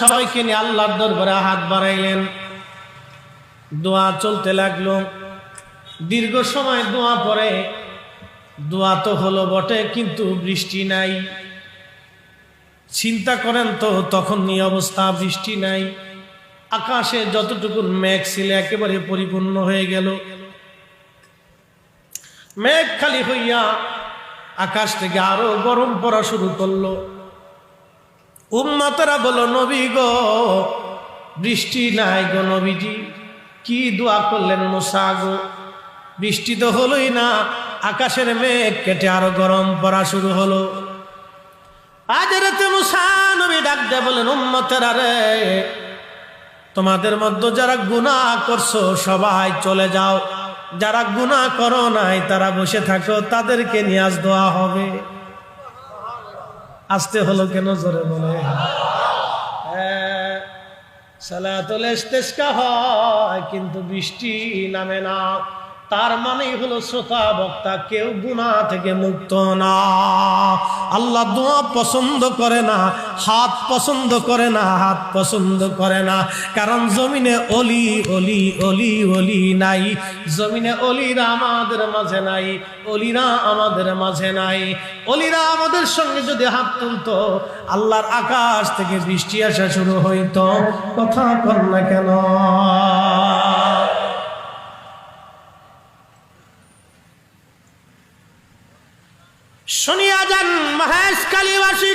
সবাইকে নিয়ে আল্লাহর দরবারে হাত বাড়াইলেন। দোয়া চলতে লাগল। দীর্ঘ সময় দোয়া পরে, দোয়া তো হলো বটে, কিন্তু বৃষ্টি নাই। চিন্তা করেন তো, তখন নিয়ে অবস্থা, বৃষ্টি নাই। আকাশে যতটুকু মেঘ ছিল, একেবারে পরিপূর্ণ হয়ে গেল। মেঘ খালি হইয়া আকাশ থেকে আরও গরম পড়া শুরু করল। উম্মাতারা বলো, নবী গো, বৃষ্টি নাই গো নবীজি। কি দোয়া করলেন মোসা গো? বৃষ্টি তো হলোই না, আকাশের মেঘ কেটে আরও গরম পড়া শুরু হলো। আজ রাতে মুসা নবী ডাক দেয় বলেন উম্মতেরা রে, তোমাদের মধ্যে যারা গুনাহ করছ, সবাই চলে যাও। যারা গুনাহ করো নাই, তারা বসে থাকো, তাদেরকে নিয়ে আজ দেওয়া হবে। আসতে হলো কেন জোরে বলে? সালাতুল ইস্তেসকা হয় কিন্তু বৃষ্টি নামে না। তার মানে হলো শ্রোতা বক্তা, কেউ গুণা থেকে মুক্ত না। আল্লাহ দোয়া পছন্দ করে না, হাত পছন্দ করে না, হাত পছন্দ করে না। কারণ জমিনে অলি অলি অলি অলি নাই। জমিনে অলিরা আমাদের মাঝে নাই, অলিরা আমাদের মাঝে নাই। অলিরা আমাদের সঙ্গে যদি হাত তুলতো, আল্লাহর আকাশ থেকে বৃষ্টি আসা শুরু হইতো। কথা কর না কেন? শুনিয়া যান মহেশ কালীবাসী।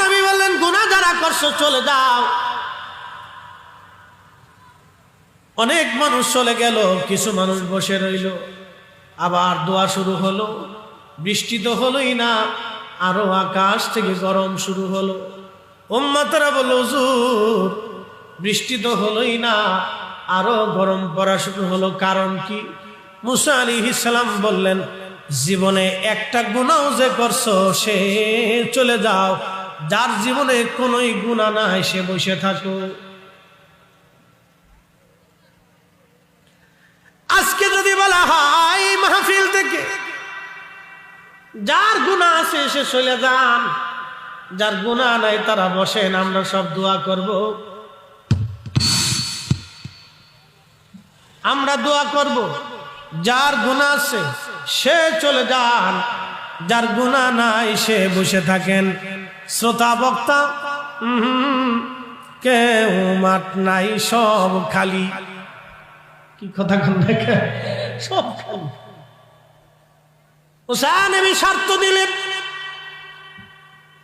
নবী বললেন গুণা যারা করছ চলে যাও। অনেক মানুষ চলে গেল, কিছু মানুষ বসে রইল। আবার দোয়া শুরু হলো, বৃষ্টি তো হলোই না, আরও আকাশ থেকে গরম শুরু হলো। উম্মাতারা বলল হুজুর, বৃষ্টি তো হলোই না, আরও গরম পড়া শুরু হলো। কারণ কি? মুসা আলী ইসালাম বললেন, জীবনে একটা গুণাও যে করছ, সে চলে যাও। যার জীবনে কোনোই গুণা নাই, সে বসে থাকো। আজকে যদি বলা হয়, মাহফিল থেকে, যার গুণা আছে, সে চলে যান। যার গুণা নাই, তারা বসেন, আমরা সব দোয়া করব। আমরা দোয়া করব। যার গুণা আছে, সে চলে যান। যার গুণা নাই, সে বসে থাকেন। শ্রোতা, বক্তা কেউ মাঠ নাই, সব খালি। কি কথা কন দেখে? সব খালি। শর্ত দিলেন।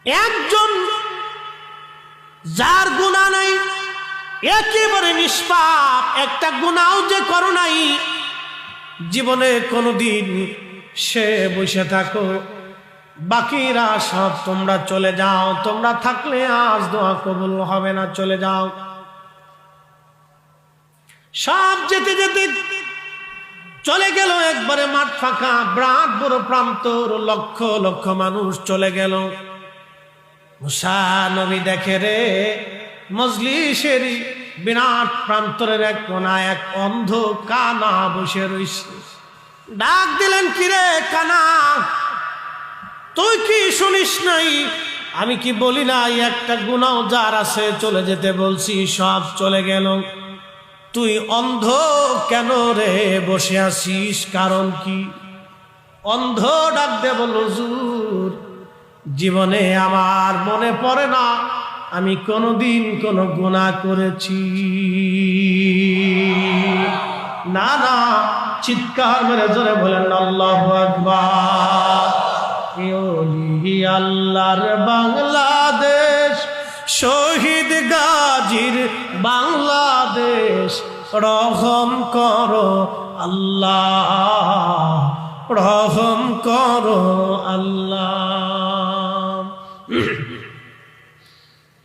একজন যার গুণা নাই, একেবারে নিষ্পাপ। একটা গুণাও যে করো নাই জীবনে কোনোদিন সে বসে থাকো। বাকিরা সব তোমরা চলে যাও। তোমরা থাকলে আজ দোয়া কবুল হবে না, চলে যাও। সব যেতে যেতে চলে গেল একবারে মাঠ ফাঁকা। ব্রাত বড় প্রান্তর, লক্ষ লক্ষ মানুষ চলে গেল। মুসা নবী দেখে রে, মজলিসেরই বিরাট প্রান্তরের এক কোনায় এক অন্ধ কানা বসে রইছে। ডাক দিলেন কিরে কানা? তুই কি শুনিস নাই? আমি কি বলি নাই, একটা গুনাও যার আছে, চলে যেতে বলছি, সব চলে গেল। তুই অন্ধ কেন রে বসে আছিস? কারণ কি? অন্ধ ডাক দে বল হুজুর, জীবনে আমার মনে পড়ে না। আমি কোনোদিন কোনো গুণা করেছি। না না, চিৎকার মেরে জোরে বলেন, আল্লাহ আল্লাহর বাংলাদেশ, শহীদ গাজীর বাংলাদেশ, রহম করো আল্লাহ, রহম করো আল্লাহ।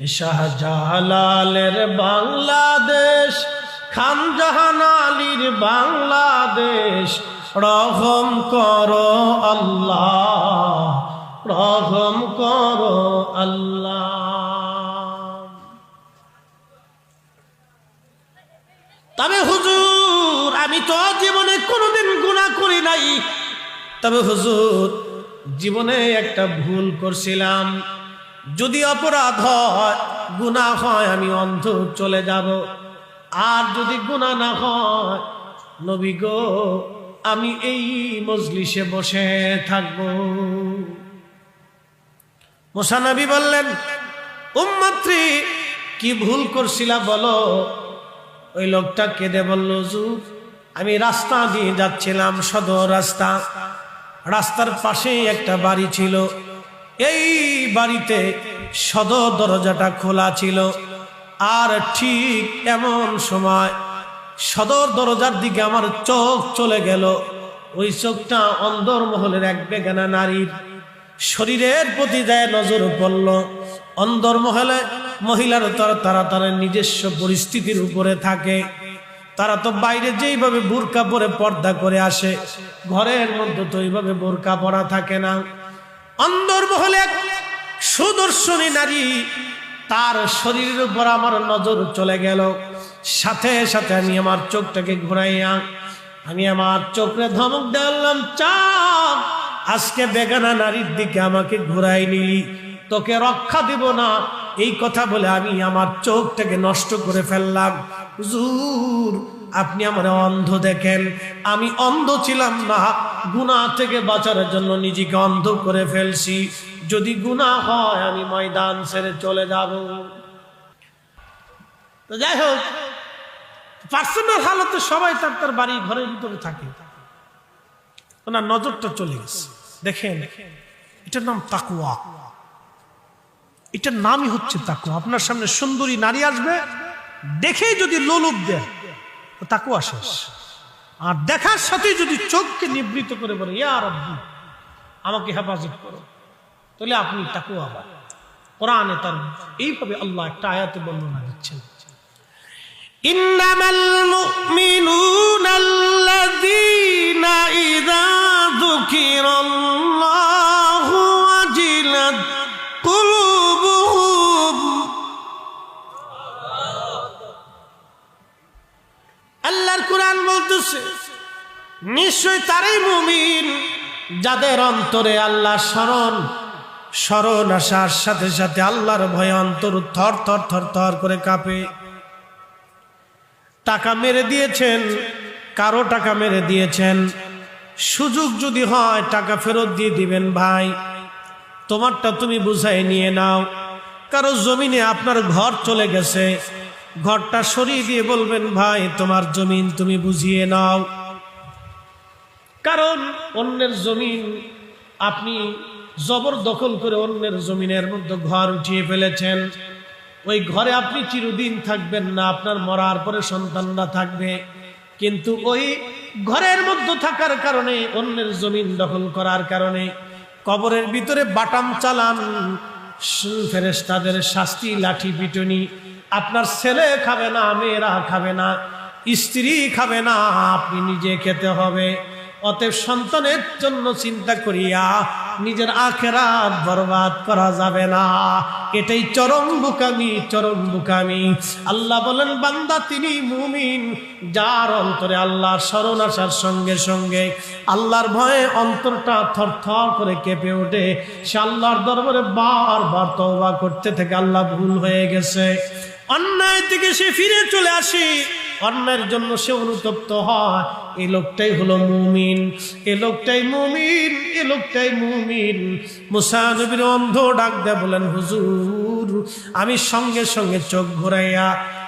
শাহজালালের বাংলাদেশ খানজাহান আলীর বাংলাদেশ। রহম করো আল্লাহ, রহম করো আল্লাহ। তবে হুজুর, আমি তো জীবনে কোনোদিন গুণা করি নাই। তবে হুজুর, জীবনে একটা ভুল করছিলাম। যদি অপরাধ হয়, গুণা হয়, আমি অন্ধ চলে যাব। আর যদি গুণা না হয়, নবী গো, আমি এই মজলিসে বসে থাকব। মোসানবী বললেন, উম্মাত্রী, কি ভুল করছিলা বলো? ওই লোকটা কেঁদে বলল, হুজুর, আমি রাস্তা দিয়ে যাচ্ছিলাম, সদর রাস্তা। রাস্তার পাশেই একটা বাড়ি ছিল। এই বাড়িতে সদর দরজাটা খোলা ছিল। আর ঠিক এমন সময় সদর দরজার দিকে আমার চোখ চলে গেল। ওই চোখটা অন্দর মহলের এক বেগানা নারীর। শরীরের প্রতি যায় নজর পড়ল। অন্দর মহলে মহিলার তারা তারা তারা নিজস্ব পরিস্থিতির উপরে থাকে। তারা তো বাইরে যেইভাবে বোরকা পরে পর্দা করে আসে, ঘরের মধ্যে তো এইভাবে বোরকা পরা থাকে না। অন্দর মহলে এক সুদর্শনী নারী, তার শরীরের উপর আমার নজর চলে গেল। সাথে সাথে আমি আমার চোখটাকে ঘুরাইয়া, আমি আমার চোখে ধমক দিলাম চাপ আজকে বেগানা নারীর দিকে আমাকে ঘুরাই নিলি, তোকে রক্ষা দিব না। এই কথা বলে আমি আমার চোখটাকে নষ্ট করে ফেললাম। হুজুর আপনি আমার অন্ধ দেখেন। আমি অন্ধ ছিলাম না। গুনাহ থেকে বাঁচার জন্য নিজেকে অন্ধ করে ফেলছি। যদি গুনাহ হয়, আমি ময়দান ছেড়ে চলে যাব। তো যাই হোক পার্সোনাল হালতে সবাই তার তার বাড়ি ঘরের ভিতরে থাকে। ওনার নজরটা চলে গেছে। দেখেন, এটার নাম তাকুয়া এটার নামই হচ্ছে তাকুয়া আপনার সামনে সুন্দরী নারী আসবে, দেখেই যদি লোলুপ দেয়। তাকু শেষ। আর দেখার সাথে যদি চোখকে নিবৃত করে বলে ইয়ার আর আমাকে হেফাজত করো। তাহলে আপনি তাকু আবার কোরআনে তার এইভাবে আল্লাহ একটা আয়াতে বর্ণনা দিচ্ছেন। ইন্নামাল মুমিনুন যাদের অন্তরে আল্লাহ স্মরণ স্মরণ আসার সাথে সাথে আল্লাহর ভয় অন্তর থর থর থর থর করে কাঁপে। টাকা মেরে দিয়েছেন, কারও টাকা মেরে দিয়েছেন। সুযোগ যদি হয়, টাকা ফেরত দিয়ে দিবেন ভাই। তোমারটা তুমি বুঝাই নিয়ে নাও। কারও জমিনে আপনার ঘর চলে গেছে, ঘরটা সরিয়ে দিয়ে বলবেন, ভাই, তোমার জমিন তুমি বুঝিয়ে নাও। কারণ অন্যের জমিন আপনি জবরদখল করে অন্যের জমিনের মধ্যে ঘর উঠিয়ে ফেলেছেন। ওই ঘরে আপনি চিরদিন থাকবেন না, আপনার মরার পরে সন্তানরা থাকবে। কিন্তু ওই ঘরের মধ্যে থাকার কারণে, অন্যের জমিন দখল করার কারণে কবরের ভিতরে বাটাম চালান ফেরেস তাদের শাস্তি, লাঠি পিটনি, আপনার ছেলে খাবে না, মেয়েরা খাবে না, স্ত্রী খাবে না, আপনি নিজে খেতে হবে। অতএব সন্তানের জন্য চিন্তা করিয়া নিজের আখেরাত বরবাদ করা যাবে না। এটাই চরম বুকামি চরম বুকামি। আল্লাহ বলেন, বান্দা, তিনি মুমিন, যার অন্তরে আল্লাহর স্মরণ আসার সঙ্গে সঙ্গে আল্লাহর ভয়ে অন্তরটা থরথর করে কেঁপে ওঠে। সে আল্লাহর দরবারে বারবার তওবা করতে থেকে আল্লাহ ভুল হয়ে গেছে। অন্যায় থেকে সে ফিরে চলে আসে। অন্যের জন্য সে অনুতপ্ত হয়। এই লোকটাই হলো মুমিন, এ লোকটাই মুমিন, এ লোকটাই মুমিন। মুসানবীর অন্ধ ডাক দেয় বলেন হুজুর, আমি সঙ্গে সঙ্গে চোখ ঘুরাইয়া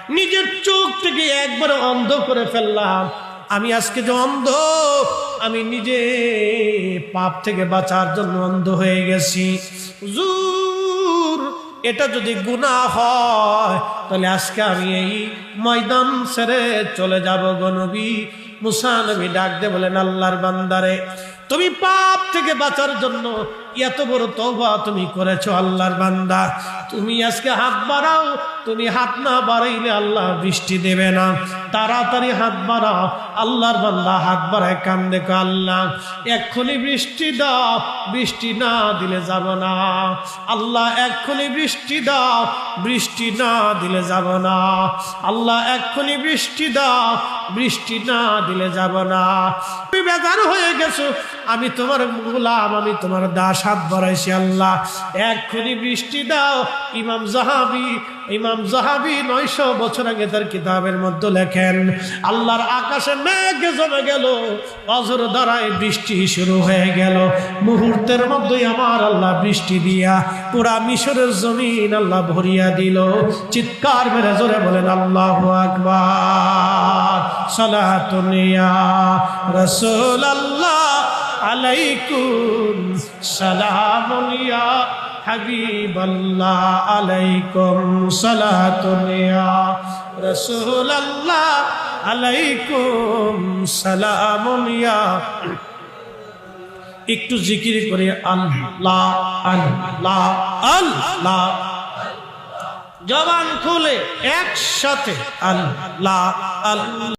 নিজের চোখ থেকে একবার অন্ধ করে ফেললাম। আমি আজকে যে অন্ধ, আমি নিজে পাপ থেকে বাঁচার জন্য অন্ধ হয়ে গেছি। হুজুর এটা যদি গুণা হয়, তাহলে আজকে আমি এই ময়দান ছেড়ে চলে যাব গনবী মুসা নবী ডাক দে বলেন, আল্লাহর বান্দারে, তুমি পাপ থেকে বাঁচার জন্য এত বড় তওবা তুমি করেছ আল্লাহর বান্দা। তুমি আজকে হাত বাড়াও, তুমি হাত না বাড়াইলে আল্লাহ বৃষ্টি দেবে না। তাড়াতাড়ি হাত বাড়াও, আল্লাহর বান্দা হাত বাড়ায় কান দেখো আল্লাহ, এক্ষুনি বৃষ্টি দাও, বৃষ্টি না দিলে যাব না। আল্লাহ, এক্ষুনি বৃষ্টি দাও, বৃষ্টি না দিলে যাব না। আল্লাহ, এক্ষুনি বৃষ্টি দাও, বৃষ্টি না দিলে যাব না। তুমি বেজার হয়ে গেছো, আমি তোমার গোলাম, আমি তোমার দাস হাত বাড়াইছি আল্লাহ। এক্ষুনি বৃষ্টি দাও। ইমাম জাহাবি ইমাম জাহাবি নয়শো বছর আগে তার কিতাবের মধ্যে লেখেন, আল্লাহর আকাশে মেঘ জমে গেল অজর দ্বারায় বৃষ্টি শুরু হয়ে গেল। মুহূর্তের মধ্যেই আমার আল্লাহ বৃষ্টি দিয়া পুরা মিশরের জমিন আল্লাহ ভরিয়া দিল। চিৎকার মেরে জোরে বলেন, আল্লাহ আকবার সালাতুনিয়া রসুল আল্লাহ আলাইকুম সালামুনিয়া হাবিব আল্লাহ আলাইকুম সালাতুনিয়া রসুল আল্লাহ আলাইকুম সালামুনিয়া একটু জিকির করে আল্লাহ আল্লাহ আল্লাহ। জবান খুলে একসাথে আল্লাহ আল্লাহ।